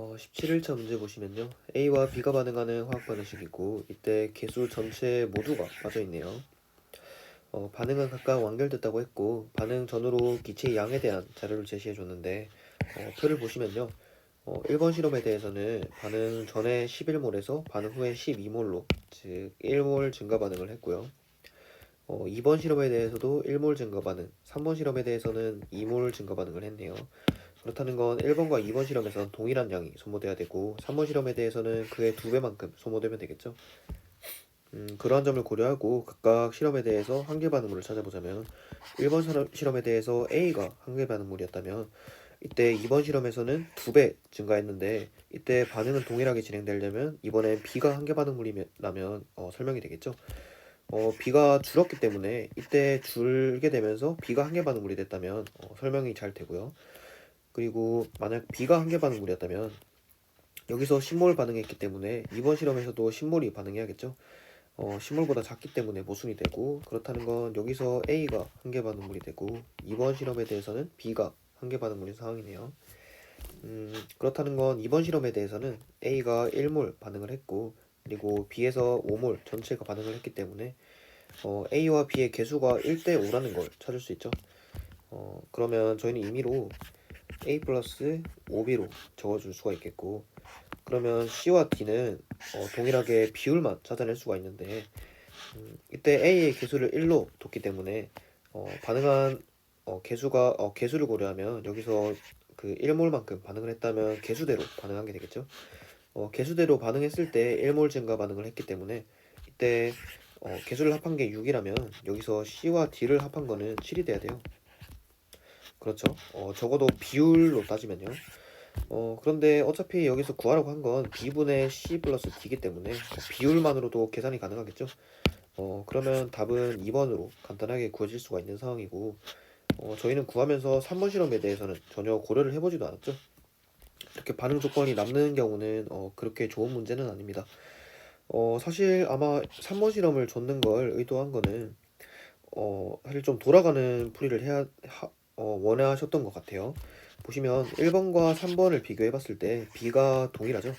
어, 17일차 문제 보시면요. A와 B가 반응하는 화학 반응식이고 이때 개수 전체 모두가 빠져 있네요. 어, 반응은 각각 완결됐다고 했고 반응 전후로 기체의 양에 대한 자료를 제시해 줬는데 어, 표를 보시면요. 어, 1번 실험에 대해서는 반응 전에 11몰에서 반응 후에 12몰로 즉 1몰 증가 반응을 했고요. 어, 2번 실험에 대해서도 1몰 증가 반응, 3번 실험에 대해서는 2몰 증가 반응을 했네요. 그렇다는 건 1번과 2번 실험에서는 동일한 양이 소모돼야 되고 3번 실험에 대해서는 그의 두 배만큼 소모되면 되겠죠. 음, 그러한 점을 고려하고 각각 실험에 대해서 한계 반응물을 찾아보자면 1번 실험- 실험에 대해서 A가 한계 반응물이었다면 이때 2번 실험에서는 두 배 증가했는데 이때 반응은 동일하게 진행되려면 이번엔 B가 한계 반응물이라면 어, 설명이 되겠죠. 어, B가 줄었기 때문에 이때 줄게 되면서 B가 한계 반응물이 됐다면 어, 설명이 잘 되고요. 그리고 만약 B가 한계 반응물이었다면 여기서 신몰 반응했기 때문에 이번 실험에서도 신몰이 반응해야겠죠. 어, 신몰보다 작기 때문에 모순이 되고 그렇다는 건 여기서 A가 한계 반응물이 되고 이번 실험에 대해서는 B가 한계 반응물인 상황이네요. 음, 그렇다는 건 이번 실험에 대해서는 A가 1몰 반응을 했고 그리고 B에서 5몰 전체가 반응을 했기 때문에 어, A와 B의 개수가 1대 5라는 걸 찾을 수 있죠. 어, 그러면 저희는 임의로 A 플러스 5B로 적어줄 수가 있겠고 그러면 C와 D는 어, 동일하게 비율만 찾아낼 수가 있는데 음, 이때 A의 개수를 1로 뒀기 때문에 어, 반응한 어, 개수가 어, 개수를 고려하면 여기서 그 1몰만큼 반응을 했다면 개수대로 반응한 게 되겠죠. 어, 개수대로 반응했을 때 1몰 증가 반응을 했기 때문에 이때 어, 개수를 합한 게 6이라면 여기서 C와 D를 합한 거는 7이 돼야 돼요. 그렇죠. 어, 적어도 비율로 따지면요. 어, 그런데 어차피 여기서 구하라고 한 건 B분의 C 플러스 D이기 때문에 어, 비율만으로도 계산이 가능하겠죠. 어, 그러면 답은 2번으로 간단하게 구해질 수가 있는 상황이고 어, 저희는 구하면서 3번 실험에 대해서는 전혀 고려를 해보지도 않았죠. 이렇게 반응 조건이 남는 경우는 어, 그렇게 좋은 문제는 아닙니다. 어, 사실 아마 3번 실험을 줬는 걸 의도한 거는 어, 사실 좀 돌아가는 풀이를 해야 하, 어, 원하셨던 것 같아요. 보시면 1번과 3번을 비교해 봤을 때 B가 동일하죠.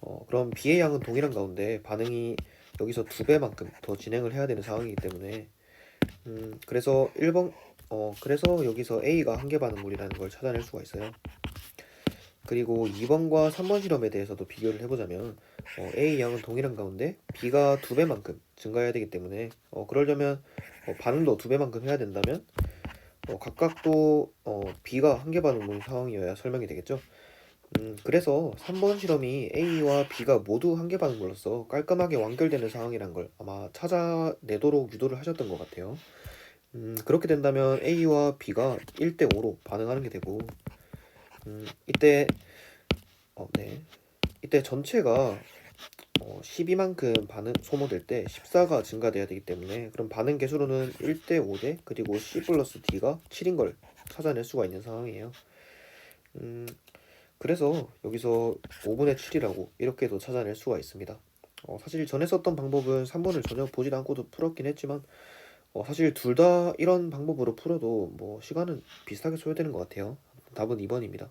어, 그럼 B의 양은 동일한 가운데 반응이 여기서 두 배만큼 더 진행을 해야 되는 상황이기 때문에 음, 그래서 1번 어, 그래서 여기서 A가 한계 반응물이라는 걸 찾아낼 수가 있어요. 그리고 2번과 3번 실험에 대해서도 비교를 해보자면 어, A 양은 동일한 가운데 B가 두 배만큼 증가해야 되기 때문에 어, 그러려면 어, 반응도 두 배만큼 해야 된다면 어, 각각 또 어, B가 한계 반응물 상황이어야 설명이 되겠죠. 음, 그래서 3번 실험이 A와 B가 모두 한계 반응물로서 깔끔하게 완결되는 상황이란 걸 아마 찾아내도록 유도를 하셨던 것 같아요. 음, 그렇게 된다면 A와 B가 1대 5로 반응하는 게 되고 음, 이때 어, 네. 이때 전체가 어, 12만큼 반응 소모될 때 14가 증가돼야 되기 때문에 그럼 반응 개수로는 1대 5대 그리고 C 플러스 D가 7인 걸 찾아낼 수가 있는 상황이에요. 음, 그래서 여기서 5분의 7이라고 이렇게도 찾아낼 수가 있습니다. 어, 사실 전에 썼던 방법은 3번을 전혀 보지 않고도 풀었긴 했지만 어, 사실 둘 다 이런 방법으로 풀어도 뭐 시간은 비슷하게 소요되는 것 같아요. 답은 2번입니다.